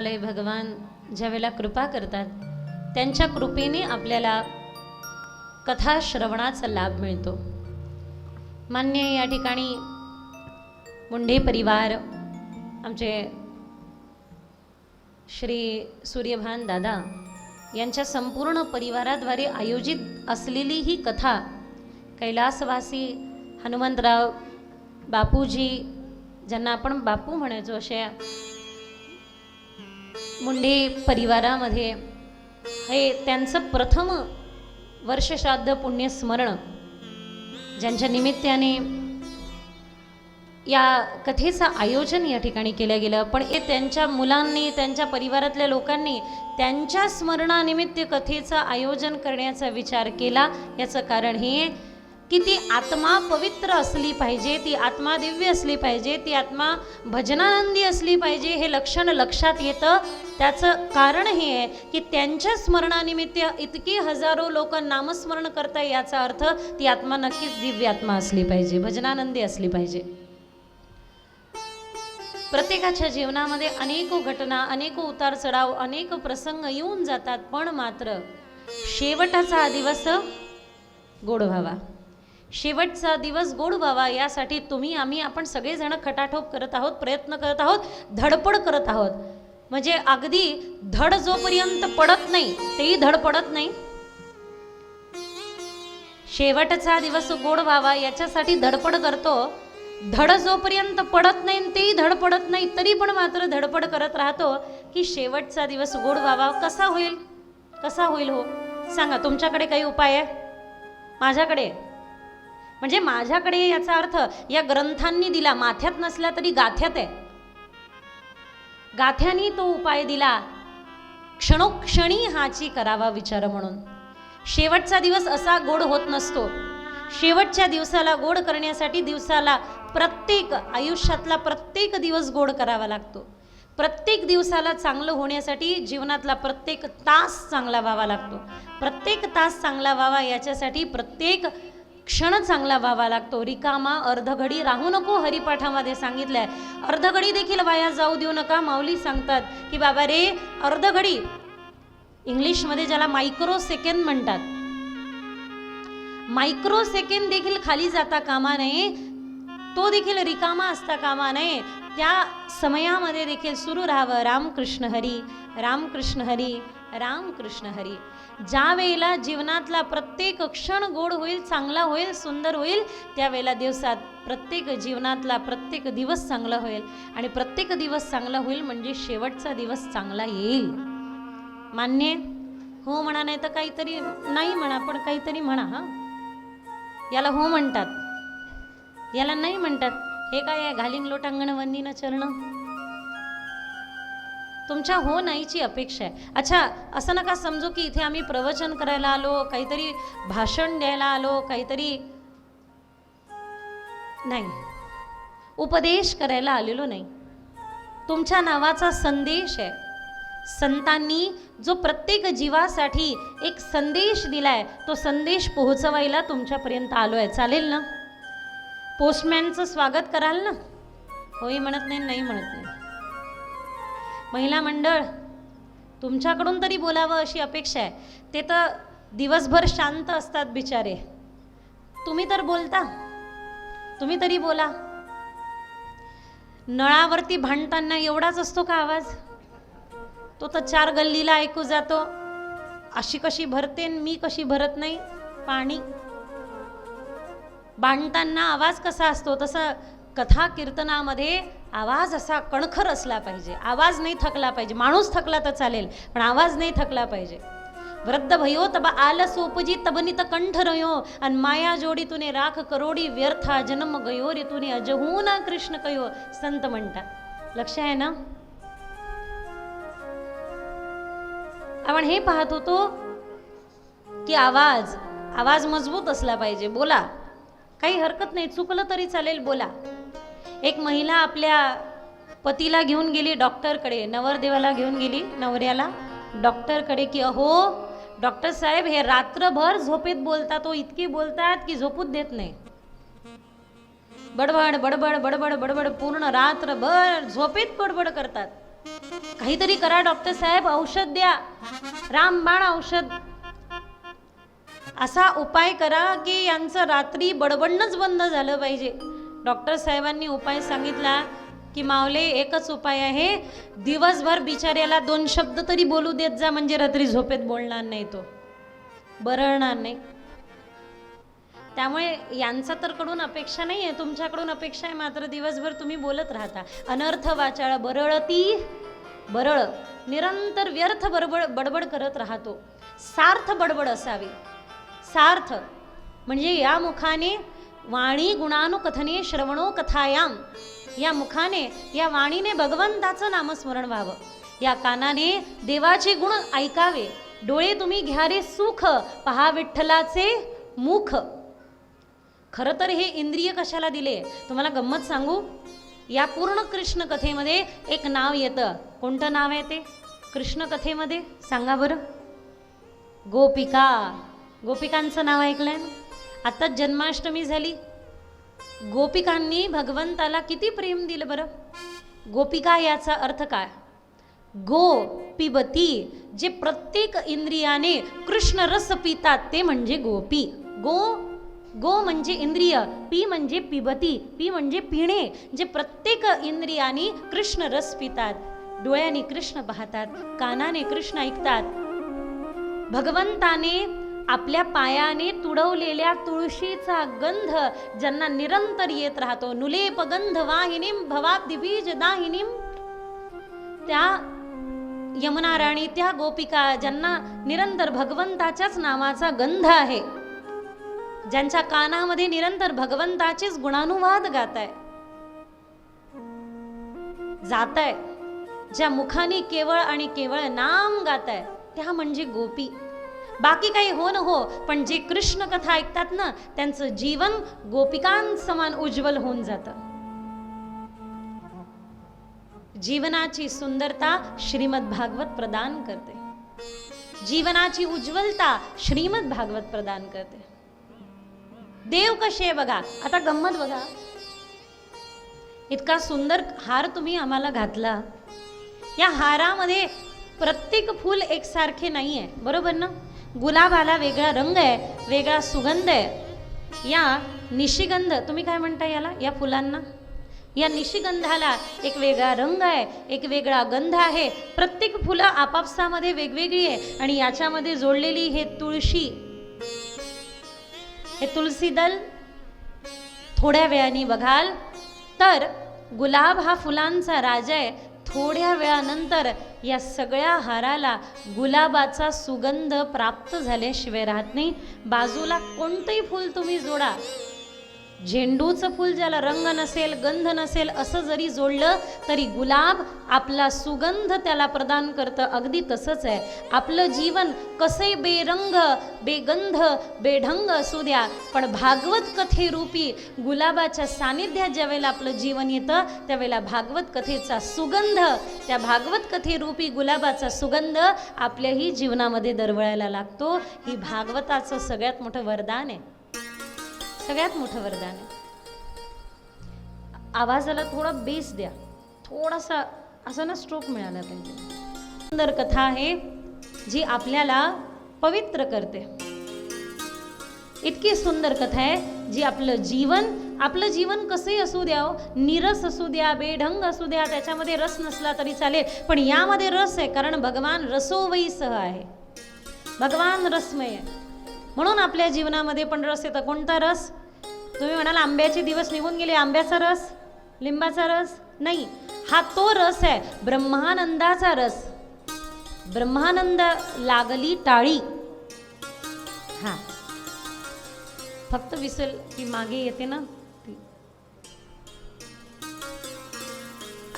कृपालय भगवान ज्यावेळेला कृपा करतात त्यांच्या कृपेने आपल्याला कथा श्रवणाचा लाभ मिळतो. मान्य या ठिकाणी मुंढे परिवार आमचे श्री सूर्यभान दादा यांच्या संपूर्ण परिवाराद्वारे आयोजित असलेली ही कथा कैलासवासी हनुमंतराव बापूजी ज्यांना आपण बापू म्हणायचो अशा मुंडे परिवारामध्ये हे त्यांचं प्रथम वर्षश्राद्ध पुण्यस्मरण ज्यांच्या निमित्ताने या कथेचं आयोजन या ठिकाणी केलं गेलं पण हे त्यांच्या मुलांनी त्यांच्या परिवारातल्या लोकांनी त्यांच्या स्मरणानिमित्त कथेचं आयोजन करण्याचा विचार केला. याचं कारण हे की ती आत्मा पवित्र असली पाहिजे ती आत्मा दिव्य असली पाहिजे ती आत्मा भजनानंदी असली पाहिजे हे लक्षण लक्षात येतं. त्याचं कारण हे आहे की त्यांच्या स्मरणानिमित्त इतकी हजारो लोक नामस्मरण करताय याचा अर्थ ती आत्मा नक्कीच दिव्य आत्मा असली पाहिजे भजनानंदी असली पाहिजे. प्रत्येकाच्या जीवनामध्ये अनेक घटना अनेक उतार चढाव अनेक प्रसंग येऊन जातात पण मात्र शेवटाचा दिवस गोड व्हावा. शेवटचा दिवस गोड व्हावा यासाठी तुम्ही आम्ही आपण सगळेजण खटाठोप करत आहोत प्रयत्न करत आहोत धडपड करत आहोत. म्हणजे अगदी धड जोपर्यंत पडत नाही तेही धड पडत नाही. शेवटचा दिवस गोड व्हावा याच्यासाठी धडपड करतो. धड जोपर्यंत पडत नाही आणि तेही धड पडत नाही तरी पण मात्र धडपड करत राहतो की शेवटचा दिवस गोड व्हावा. कसा होईल? कसा होईल हो? सांगा तुमच्याकडे काही उपाय आहे? माझ्याकडे? म्हणजे माझ्याकडे याचा अर्थ या ग्रंथांनी दिला माथ्यात नसला तरी गाथ्यात आहे. गाथ्यानी तो उपाय दिला क्षणोक्षणी हाची करावा विचार म्हणून. शेवटचा दिवस असा गोड होत नसतो. शेवटच्या दिवसाला गोड करण्यासाठी दिवसाला प्रत्येक आयुष्यातला प्रत्येक दिवस गोड करावा लागतो. प्रत्येक दिवसाला चांगलं होण्यासाठी जीवनातला प्रत्येक तास चांगला व्हावा लागतो. प्रत्येक तास चांगला व्हावा याच्यासाठी प्रत्येक क्षण चांगला व्हावा लागतो. रिकामा अर्धघडी राहू नको हरिपाठामध्ये सांगितलंय. अर्धघडी देखील वाया जाऊ देऊ नका माऊली सांगतात की बाबा रे अर्धघडी. इंग्लिशमध्ये ज्याला मायक्रो सेकंद म्हणतात. मायक्रो सेकंद देखील खाली जाता कामा नये तो देखील रिकामा असता कामा नये. त्या समयामध्ये देखील सुरू राहावं. रामकृष्ण हरी रामकृष्ण हरी रामकृष्ण हरी. ज्या वेळेला जीवनातला प्रत्येक क्षण गोड होईल चांगला होईल सुंदर होईल त्यावेळेला दिवसात प्रत्येक जीवनातला प्रत्येक दिवस चांगला होईल. आणि प्रत्येक दिवस चांगला होईल म्हणजे शेवटचा दिवस चांगला येईल. मान्य? हो म्हणा नाही तर काहीतरी नाही म्हणा पण काहीतरी म्हणा हा. याला हो म्हणतात. याला नाही म्हणतात. हे काय आहे घालीन लोटांगण वंदीनं चरणं? तुमच्या हो नाहीची अपेक्षा आहे. अच्छा असं नका समजू की इथे आम्ही प्रवचन करायला आलो काहीतरी भाषण द्यायला आलो काहीतरी नाही. उपदेश करायला आलेलो नाही. तुमच्या नावाचा संदेश आहे. संतांनी जो प्रत्येक जीवासाठी एक संदेश दिलाय तो संदेश पोहोचवायला तुमच्यापर्यंत आलो आहे चालेल ना? पोस्टमॅनचं स्वागत कराल ना? होई म्हणत नाही नाही म्हणत नाही. महिला मंडळ तुमच्याकडून तरी बोलावं अशी अपेक्षा आहे. ते तर दिवसभर शांत असतात बिचारे. तुम्ही तर बोलता. तुम्ही तरी बोला. नळावरती भांडताना एवढाच असतो का आवाज? तो तर चार गल्लीला ऐकू जातो. अशी कशी भरते मी कशी भरत नाही? पाणी. बांधताना आवाज कसा असतो? तसं कथा कीर्तनामध्ये आवाज असा कणखर असला पाहिजे. आवाज नाही थकला पाहिजे. माणूस थकला तर चालेल पण आवाज नाही थकला पाहिजे. वृद्ध भयो तब आल सोपजी तर कंठ रयो आणि माया जोडी तुने राख करोडी व्यर्था जन्म गयो रे तुने अजहू ना कृष्ण कयो संत म्हणतात. लक्ष आहे ना? आपण हे पाहत होतो की आवाज आवाज मजबूत असला पाहिजे. बोला. काही हरकत नाही. चुकलं तरी चालेल. बोला. एक महिला आपल्या पतीला घेऊन गेली डॉक्टरकडे नवरदेवाला घेऊन गेली नवऱ्याला डॉक्टरकडे की अहो डॉक्टर साहेब हे रात्रभर झोपेत बोलतात तो इतकी बोलतात की झोपूच देत नाही. बडबड बडबड बडबड बडबड पूर्ण रात्रभर झोपेत बडबड करतात. काहीतरी करा डॉक्टर साहेब औषध द्या. रामबाण औषध. असा उपाय करा की यांचं रात्री बडबडणंच बंद झालं पाहिजे. डॉक्टर साहेबांनी उपाय सांगितला की मावले एकच उपाय आहे. दिवसभर बिचाऱ्याला दोन शब्द तरी बोलू देत जा म्हणजे रात्री झोपेत बोलणार नाही तो. बरळणार नाही. त्यामुळे यांचा तर कडून अपेक्षा नाही आहे तुमच्याकडून अपेक्षा आहे मात्र दिवसभर तुम्ही बोलत राहता. अनर्थ वाचाळ बरळती बरळ. निरंतर व्यर्थ बडबड बडबड करत राहतो. सार्थ बडबड असावी. सार्थ म्हणजे या मुखाने वाणी गुणानुकथने श्रवणो कथायाम या मुखाने या वाणीने भगवंताचं नामस्मरण व्हावं. या कानाने देवाचे गुण ऐकावे. डोळे तुम्ही घ्या रे सुख पहा विठ्ठलाचे मुख. खरं तर हे इंद्रिय कशाला दिले? तुम्हाला गंमत सांगू? या पूर्ण कृष्ण कथेमध्ये एक नाव येतं. कोणतं नाव आहे ते? कृष्ण कथेमध्ये? सांगा बरं. गोपिका. गोपिकांचं नाव ऐकलंय ना? आत्ताच जन्माष्टमी झाली. गोपिकांनी भगवंताला किती प्रेम दिलं बरं? गोपिका याचा अर्थ काय? गो पिबती जे प्रत्येक इंद्रियाने कृष्ण रस पितात ते म्हणजे गोपी. गो गो म्हणजे इंद्रिय पी म्हणजे पिबती पी म्हणजे पिणे जे प्रत्येक इंद्रियाने कृष्ण रस पितात. डोळ्याने कृष्ण पाहतात कानाने कृष्ण ऐकतात. भगवंताने आपल्या पायाने तुडवलेल्या तुळशीचा गंध ज्यांना निरंतर येत राहतो. नुलेप गंध वाहिनीम भवाब्दिबीज दाहिनीम त्या यमुना राणी त्या गोपिका ज्यांना निरंतर भगवंताच्याच नावाचा गंध आहे ज्यांच्या कानामध्ये निरंतर भगवंताचेच गुणानुवाद गात आहे जात आहे ज्या मुखाने केवळ आणि केवळ नाम गात आहे त्या म्हणजे गोपी. बाकी काही हो न हो पण जे कृष्ण कथा ऐकतात ना त्यांचं जीवन गोपिकांसमान उज्ज्वल होऊन जातं. जीवनाची सुंदरता श्रीमद भागवत प्रदान करते. जीवनाची उज्ज्वलता श्रीमद भागवत प्रदान करते. देव कसे आहे बघा आता गंमत बघा. इतका सुंदर हार तुम्ही आम्हाला घातला. या हारामध्ये प्रत्येक फूल एकसारखे नाही आहे बरोबर ना? गुलाबाला वेगळा रंग आहे वेगळा सुगंध आहे. या निशिगंध तुम्ही काय म्हणता याला? या फुलांना? या निशिगंधाला एक वेगळा रंग आहे एक वेगळा गंध आहे. प्रत्येक फुलं आपापसामध्ये वेगवेगळी आहे आणि याच्यामध्ये जोडलेली हे तुळशी. हे तुलसी दल थोड्या वेळाने बघाल. तर गुलाब हा फुलांचा राजा आहे. थोड्या वेळानंतर या सगळ्या हाराला गुलाबाचा सुगंध प्राप्त झाल्याशिवाय राहत नाही. बाजूला कोणतंही फूल तुम्ही जोडा. झेंडूचं फूल ज्याला रंग नसेल गंध नसेल असं जरी जोडलं तरी गुलाब आपला सुगंध त्याला प्रदान करतं. अगदी तसंच आहे. आपलं जीवन कसे बेरंग बेगंध बेढंग असू द्या पण भागवत कथेरूपी गुलाबाच्या सानिध्यात ज्यावेळेला आपलं जीवन येतं त्यावेळेला भागवत कथेचा सुगंध त्या भागवत कथेरूपी गुलाबाचा सुगंध आपल्याही जीवनामध्ये दरवळायला लागतो. ही भागवताचं सगळ्यात मोठं वरदान आहे. सगळ्यात मोठं वरदान आहे. आवाजाला थोडा बेस द्या. थोडासा असा ना स्ट्रोक मिळाला पाहिजे सुंदर कथा आहे जी आपल्याला पवित्र करते. इतकी सुंदर कथा आहे जी आपलं जीवन आपलं जीवन कसंही असू द्या हो, निरस असू द्या बेढंग असू द्या त्याच्यामध्ये रस नसला तरी चालेल. पण यामध्ये रस आहे कारण भगवान रसोवईसह आहे. भगवान रसमय आहे. म्हणून आपल्या जीवनामध्ये पण रस येतं. कोणता रस? तुम्ही म्हणाल आंब्याचे दिवस निघून गेले आंब्याचा रस लिंबाचा रस? नाही हा तो रस आहे ब्रह्मानंदाचा रस. ब्रह्मानंद लागली टाळी. हा. फक्त विसल ती मागे येते ना ती.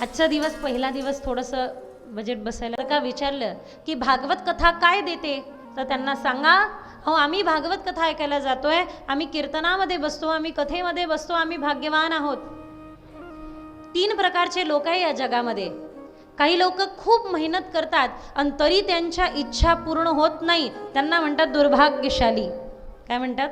आजचा दिवस पहिला दिवस थोडंसं बजेट बसायला का विचारलं की भागवत कथा काय देते? तर त्यांना सांगा हो आम्ही भागवत कथा ऐकायला जातोय. आम्ही कीर्तनामध्ये बसतो आम्ही कथेमध्ये बसतो आम्ही भाग्यवान आहोत. तीन प्रकारचे लोक आहे या जगामध्ये. काही लोक खूप मेहनत करतात आणि तरी त्यांच्या इच्छा पूर्ण होत नाही. त्यांना म्हणतात दुर्भाग्यशाली. काय म्हणतात?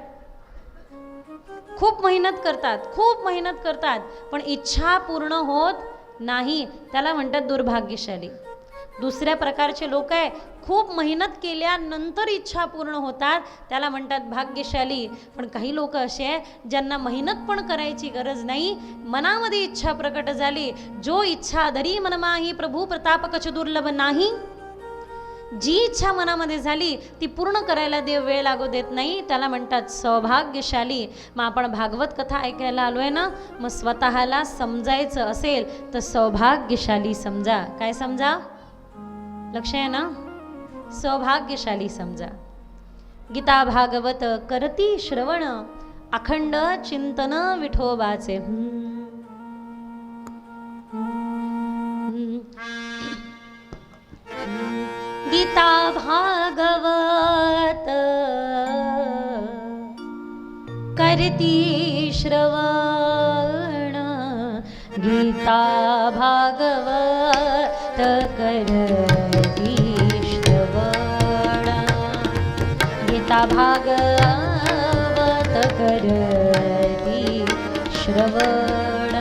खूप मेहनत करतात खूप मेहनत करतात पण इच्छा पूर्ण होत नाही. त्याला म्हणतात दुर्भाग्यशाली. दुसऱ्या प्रकारचे लोक आहे. खूप मेहनत केल्यानंतर इच्छा पूर्ण होतात. त्याला म्हणतात भाग्यशाली. पण काही लोक असे आहे ज्यांना मेहनत पण करायची गरज नाही. मनामध्ये इच्छा प्रकट झाली. जो इच्छा धरी मनमाही प्रभू प्रताप कच दुर्लभ नाही. जी इच्छा मनामध्ये झाली ती पूर्ण करायला देव वेळ लागू देत नाही. त्याला म्हणतात सौभाग्यशाली. मग आपण भागवत कथा ऐकायला आलो आहे ना? मग स्वतःला समजायचं असेल तर सौभाग्यशाली समजा. काय समजा? लक्ष आहे ना? सौभाग्यशाली समजा. गीता भागवत करती श्रवण अखंड चिंतन विठोबाचे. गीता भागवत करती श्रवण गीता भागवत करती भागवत करती श्रवण।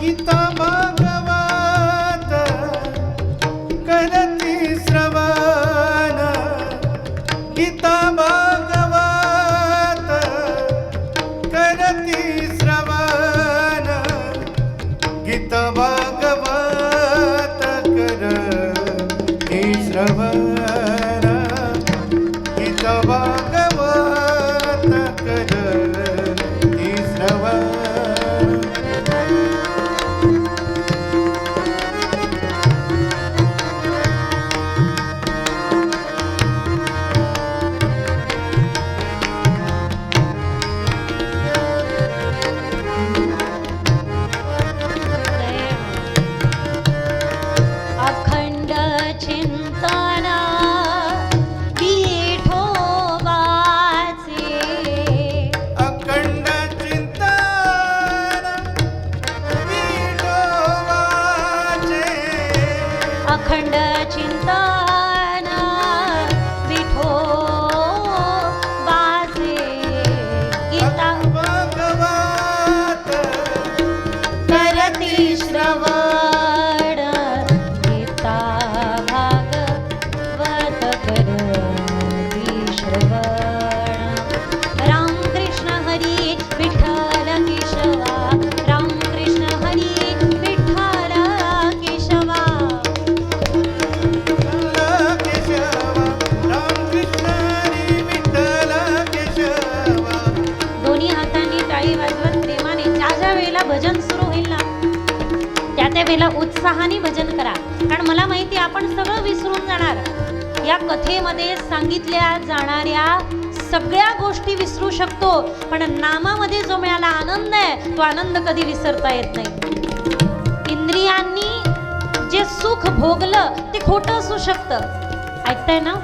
गीता भागवत करती श्रवण। गीता भागवत करती श्रवण। गीता भागवत करती श्रवण। भजन सुरू होईल ना? त्या त्या वेळेला उत्साहाने भजन करा. कारण मला माहिती आपण सगळं विसरून जाणार. या कथेमध्ये सांगितल्या जाणाऱ्या सगळ्या गोष्टी विसरू शकतो पण नामामध्ये जो मिळाला आनंद आहे तो आनंद कधी विसरता येत नाही. इंद्रियांनी जे सुख भोगलं ते खोटं असू शकतं. ऐकताय ना?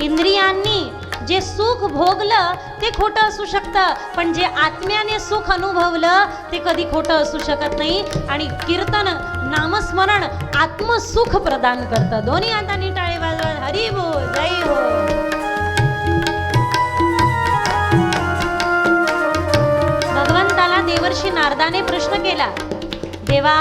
इंद्रियांनी जे सुख भोगलं ते खोटं असू शकतं. पण जे आत्म्याने सुख अनुभवलं ते कधी खोटं असू शकत नाही. आणि कीर्तन नामस्मरण आत्मसुख प्रदान करतं. दोन्ही हाताने टाळे वाजवत हरी भो जय हो. भगवंताला देवर्षी नारदाने प्रश्न केला. देवा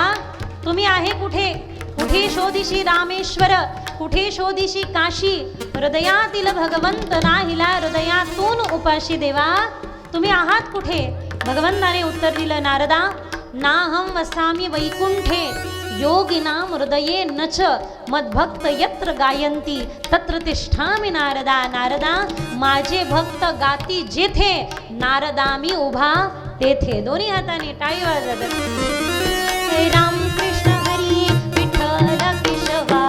तुम्ही आहे कुठे? कुठे शोधिशी रामेश्वर? कुठे शोधिशी काशी? हृदयातील भगवंत नाहीला हृदयातून उपाशी देवा. तुम्ही आहात कुठे? भगवंताने उत्तर दिलं नारदा नाहम वसामी वैकुंठे. योगिनां हृदये न च मद्भक्त यत्र गायन्ति. तत्र तिष्ठामि नारदा नारदा माझे भक्त गाती जेथे. नारदा मी उभा तेथे. दोन्ही हाताने टाळी वाजत राम कृष्ण हरी विठ्ठल केशवा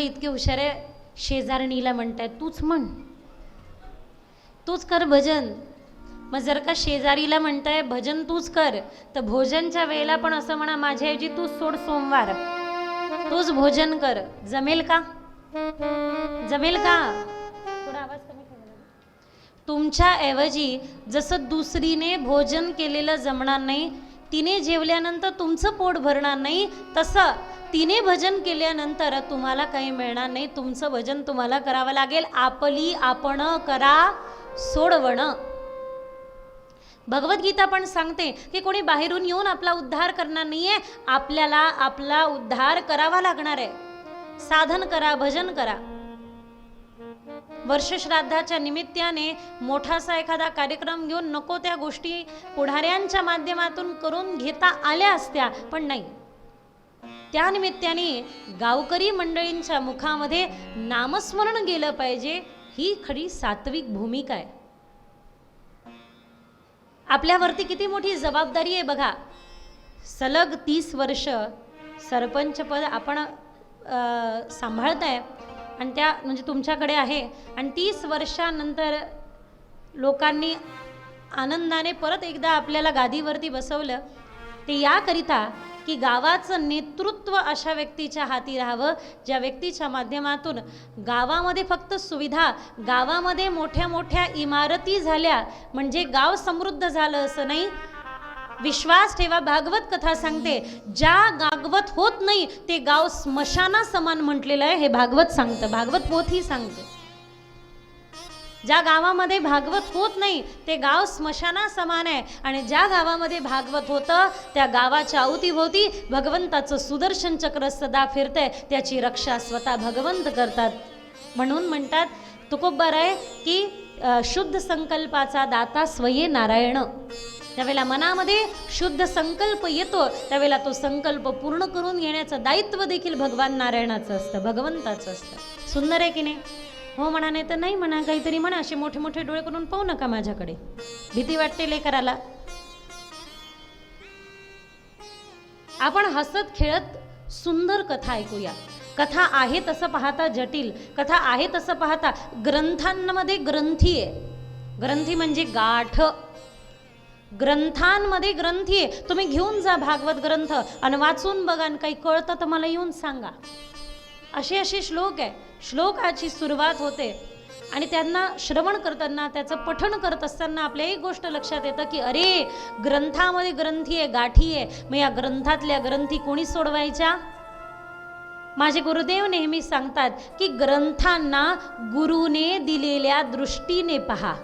अगं इतके हुशार आहे शेजारणीला म्हणताय तूच म्हण. तूच कर भजन. मग जर का शेजारीला म्हणताय भजन तूच कर तर भोजनच्या वेळेला पण असं म्हणा माझ्याऐवजी तूच सोड सोमवार. तूच भोजन कर. जमेल का? जमेल का? तुमच्या ऐवजी जसं दुसरीने भोजन केलेलं जमणार नाही तिने जेवल्यानंतर तुमचं पोट भरणार नाही तसं तिने भजन केल्यानंतर तुम्हाला काही मिळणार नाही. तुमचं भजन तुम्हाला करावं लागेल. आपली आपण करा सोडवण. भगवद्गीता पण सांगते की कोणी बाहेरून येऊन आपला उद्धार करणार नाहीये. आपल्याला आपला उद्धार करावा लागणार आहे. साधन करा भजन करा. वर्षश्राद्धाच्या निमित्ताने मोठासा एखादा कार्यक्रम घेऊन नको त्या गोष्टी पुढाऱ्यांच्या माध्यमातून करून घेता आल्या असत्या पण नाही. त्यानिमित्ताने गावकरी मंडळींच्या मुखामध्ये नामस्मरण गेलं पाहिजे ही खरी सात्विक भूमिका आहे. आपल्यावरती किती मोठी जबाबदारी आहे बघा. सलग तीस वर्ष सरपंचपद आपण सांभाळत आहे आणि त्या म्हणजे तुमच्याकडे आहे. आणि तीस वर्षानंतर लोकांनी आनंदाने परत एकदा आपल्याला गादीवरती बसवलं ते याकरिता की गावाचं नेतृत्व अशा व्यक्तीच्या हाती राहावं ज्या व्यक्तीच्या माध्यमातून गावामध्ये फक्त सुविधा गावामध्ये मोठ्या मोठ्या इमारती झाल्या म्हणजे गाव समृद्ध झालं असं नाही विश्वास ठेवा भागवत कथा सांगते. ज्या गागवत होत नाही ते गाव स्मशाना समान म्हटलेलं आहे हे भागवत सांगतं. भागवत पोथी सांगते. ज्या गावामध्ये भागवत होत नाही ते गाव स्मशाना समान आहे. आणि ज्या गावामध्ये भागवत होतं त्या गावाच्या अवतीभोवती भगवंताचं सुदर्शन चक्र सदा फिरतंय. त्याची रक्षा स्वतः भगवंत करतात. म्हणून म्हणतात तुकोबर आहे की शुद्ध संकल्पाचा दाता स्वये नारायण. त्यावेळेला मनामध्ये शुद्ध संकल्प येतो. त्यावेळेला तो संकल्प पूर्ण करून घेण्याचं दायित्व देखील भगवान नारायणाचं असतं भगवंताचं असतं. सुंदर आहे की नाही? हो म्हणा नाही तर नाही म्हणा काहीतरी म्हणा असे मोठे मोठे डोळे करून पाहू नका माझ्याकडे. भीती वाटते लेकराला. आपण हसत खेळत सुंदर कथा ऐकूया. कथा आहे तसं पाहता जटिल कथा आहे तसं पाहता ग्रंथांमध्ये ग्रंथी आहे. ग्रंथी म्हणजे गाठ. ग्रंथांमध्ये ग्रंथी आहे. तुम्ही घेऊन जा भागवत ग्रंथ आणि वाचून बघा आणि काही कळतं तर मला येऊन सांगा. असे असे श्लोक आहे. श्लोकाची सुरुवात होते आणि त्यांना श्रवण करताना त्याचं पठण करत असताना आपल्या एक गोष्ट लक्षात येतं की अरे ग्रंथामध्ये ग्रंथी आहे गाठी आहे. मग या ग्रंथातल्या ग्रंथी कोणी सोडवायच्या? माझे गुरुदेव नेहमी सांगतात की ग्रंथांना गुरुने दिलेल्या दृष्टीने पहा.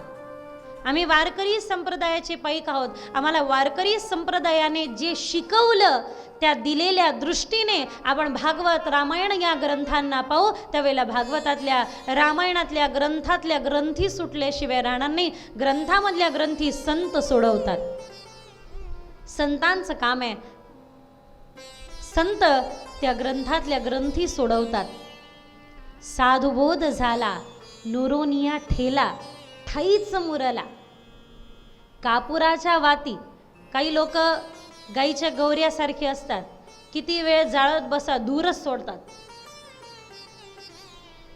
आम्ही वारकरी संप्रदायाचे पैक आहोत. आम्हाला वारकरी संप्रदायाने जे शिकवलं त्या दिलेल्या दृष्टीने आपण भागवत रामायण या ग्रंथांना पाहू. त्यावेळेला भागवतातल्या रामायणातल्या ग्रंथातल्या ग्रंथी सुटल्याशिवाय राहणार नाही. ग्रंथामधल्या ग्रंथी संत सोडवतात. संतांचं काम आहे. संत त्या ग्रंथातल्या ग्रंथी सोडवतात. साधुबोध झाला नुरोनिया ठेला ठाईच मुरला. कापुराच्या वाती. काही लोक गाईच्या गौऱ्यासारखे असतात. किती वेळ जाळत बसा दूरच सोडतात.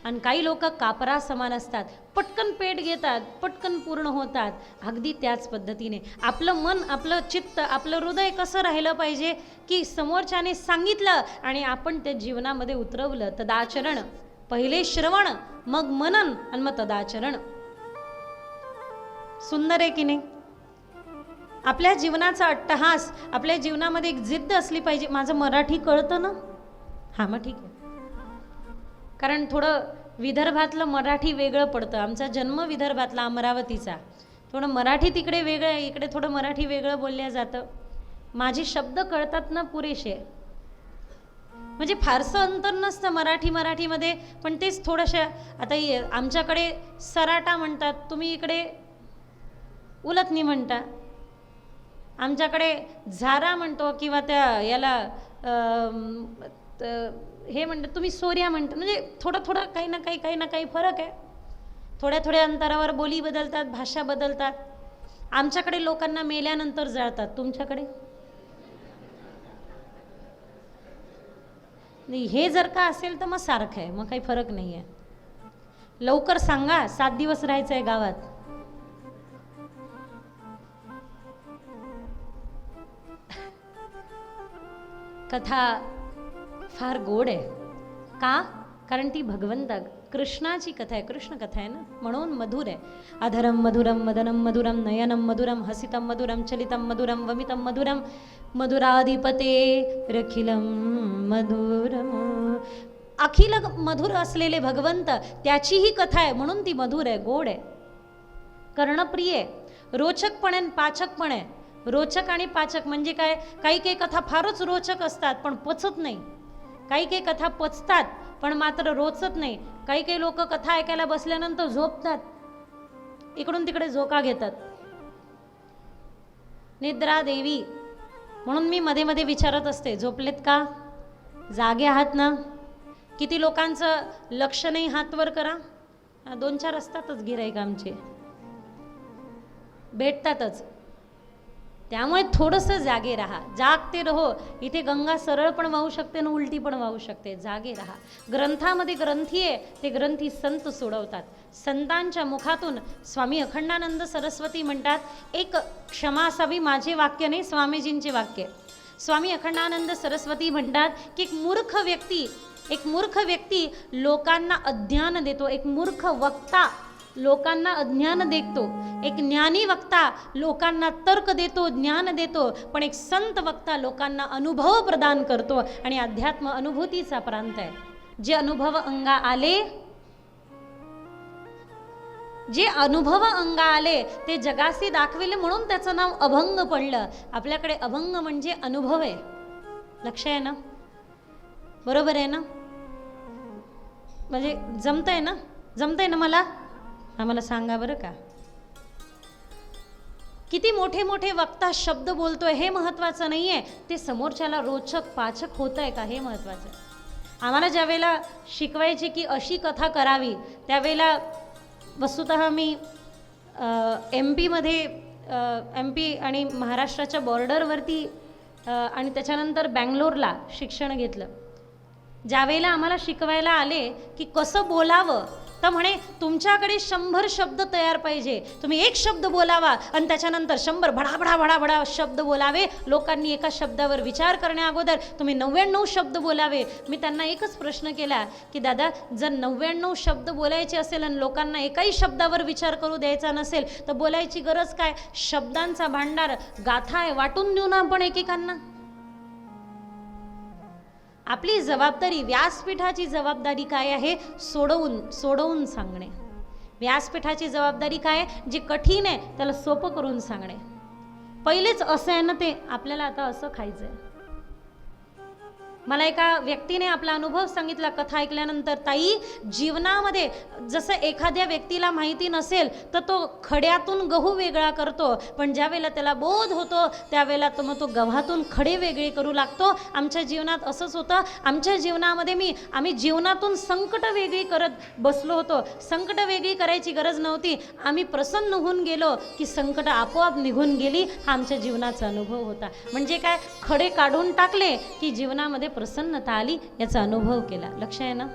आणि काही लोक कापरा समान असतात. पटकन पेट घेतात पटकन पूर्ण होतात. अगदी त्याच पद्धतीने. आपलं मन आपलं चित्त आपलं हृदय कसं राहिलं पाहिजे की समोरच्याने सांगितलं आणि आपण त्या जीवनामध्ये उतरवलं. तदाचरण. पहिले श्रवण मग मनन आणि मग तदाचरण. सुंदर आहे की नाही? आपल्या जीवनाचा अट्टहास आपल्या जीवनामध्ये एक जिद्द असली पाहिजे. माझं मराठी कळतं ना? हां मग ठीक आहे. कारण थोडं विदर्भातलं मराठी वेगळं पडतं. आमचा जन्म विदर्भातला अमरावतीचा. थोडं मराठी तिकडे वेगळं आहे इकडे थोडं मराठी वेगळं बोलल्या जातं. माझे शब्द कळतात ना पुरेसे? म्हणजे फारसं अंतर नसतं मराठी मराठीमध्ये. पण तेच थोडंशा आता आमच्याकडे सराटा म्हणतात. तुम्ही इकडे उलतनी म्हणता. आमच्याकडे झारा म्हणतो किंवा त्या याला हे म्हणतात तुम्ही सोर्या म्हणता. म्हणजे थोडं थोडं काही ना काही काही ना काही फरक आहे. थोड्या थोड्या अंतरावर बोली बदलतात भाषा बदलतात. आमच्याकडे लोकांना मेल्यानंतर जाळतात. तुमच्याकडे? नाही हे जर का असेल तर मग सारखं आहे. मग काही फरक नाही आहे लवकर सांगा सात दिवस राहायचं आहे गावात. कथा फार गोड आहे. का? कारण ती भगवंत कृष्णाची कथा आहे. कृष्ण कथा आहे ना? म्हणून मधुर आहे. अधरम मधुरम मदनम मधुरम नयनम मधुरम हसितम मधुरम चलितम मधुरम वमितम मधुरम मधुराधिपते रखिलम मधुरम. अखिल मधुर असलेले भगवंत त्याचीही कथा आहे. म्हणून ती मधुर आहे गोड आहे. कर्णप्रिय आहे. रोचक पाचकपणे रोचक आणि पाचक म्हणजे काय? काही काही कथा फारच रोचक असतात पण पचत नाही. काही काही कथा पचतात पण मात्र रोचत नाही. काही काही लोक कथा ऐकायला बसल्यानंतर झोपतात. इकडून तिकडे झोका घेतात. निद्रा देवी म्हणून मी मध्ये मध्ये विचारत असते झोपलेत का? जागे आहात ना? किती लोकांचं लक्ष नाही हातवर करा. दोन चार असतातच गिराईक आमचे. भेटतातच. त्यामुळे थोडंसं जागे राहा. जागते रहो. इथे गंगा सरळ पण वाहू शकते आणि उलटी पण वाहू शकते. जागे राहा. ग्रंथामध्ये ग्रंथी आहे. ते ग्रंथी संत सोडवतात. संतांच्या मुखातून स्वामी अखंडानंद सरस्वती म्हणतात एक क्षमा असावी माझे वाक्य नाही स्वामीजींचे वाक्य. स्वामी अखंडानंद सरस्वती म्हणतात की एक मूर्ख व्यक्ती एक मूर्ख व्यक्ती लोकांना अज्ञान देतो. एक मूर्ख वक्ता लोकांना अज्ञान देखतो एक ज्ञानी वक्ता लोकांना तर्क देतो ज्ञान देतो पण एक संत वक्ता लोकांना अनुभव प्रदान करतो. आणि अध्यात्म अनुभूतीचा प्रांत आहे. जे अनुभव अंगा आले जे अनुभव अंगा आले ते जगासी दाखविले म्हणून त्याचं नाव अभंग पडलं. आपल्याकडे अभंग म्हणजे अनुभव आहे. लक्ष आहे ना? बरोबर आहे ना? म्हणजे जमतंय ना? जमतंय ना मला? आम्हाला सांगा बरं का. किती मोठे मोठे वक्ता शब्द बोलतोय हे महत्त्वाचं नाही आहे ते समोरच्याला रोचक पाचक होत आहे का हे महत्त्वाचं आम्हाला ज्यावेळेला शिकवायचे की अशी कथा करावी त्यावेळेला वस्तुत मी एम पीमध्ये एम पी आणि महाराष्ट्राच्या बॉर्डरवरती आणि त्याच्यानंतर बँगलोरला शिक्षण घेतलं. ज्यावेळेला आम्हाला शिकवायला आले की कसं बोलावं तर म्हणे तुमच्याकडे शंभर शब्द तयार पाहिजे. तुम्ही एक शब्द बोलावा आणि त्याच्यानंतर शंभर भडाभडा भडाभडा शब्द बोलावे. लोकांनी एका शब्दावर विचार करण्या अगोदर तुम्ही नव्याण्णव शब्द बोलावे. मी त्यांना एकच प्रश्न केला की दादा जर नव्याण्णव शब्द बोलायचे असेल आणि लोकांना एकाही शब्दावर विचार करू द्यायचा नसेल तर बोलायची गरज काय? शब्दांचा भांडार गाथा आहे वाटून देऊ ना आपण एकेकांना. आपली जबाबदारी व्यासपीठाची जबाबदारी काय आहे? सोडवून सोडवून सांगणे. व्यासपीठाची जबाबदारी काय आहे? जे कठीण आहे त्याला सोपं करून सांगणे. पहिलेच असं आहे ना ते आपल्याला आता असं खायचं आहे मला एका व्यक्तीने आपला अनुभव सांगितला कथा ऐकल्यानंतर ताई जीवनामध्ये जसं एखाद्या व्यक्तीला माहिती नसेल तर तो खड्यातून गहू वेगळा करतो. पण ज्या वेळेला त्याला बोध होतो त्यावेळेला तर मग तो गव्हातून खडे वेगळे करू लागतो. आमच्या जीवनात असंच होतं. आमच्या जीवनामध्ये मी आम्ही जीवनातून संकट वेगळी करत बसलो होतो. संकट वेगळी करायची गरज नव्हती. आम्ही प्रसन्न होऊन गेलो की संकट आपोआप निघून गेली. हा आमच्या जीवनाचा अनुभव होता. म्हणजे काय? खडे काढून टाकले की जीवनामध्ये प्रसन्नता आली याचा अनुभव केला. लक्ष आहे ना?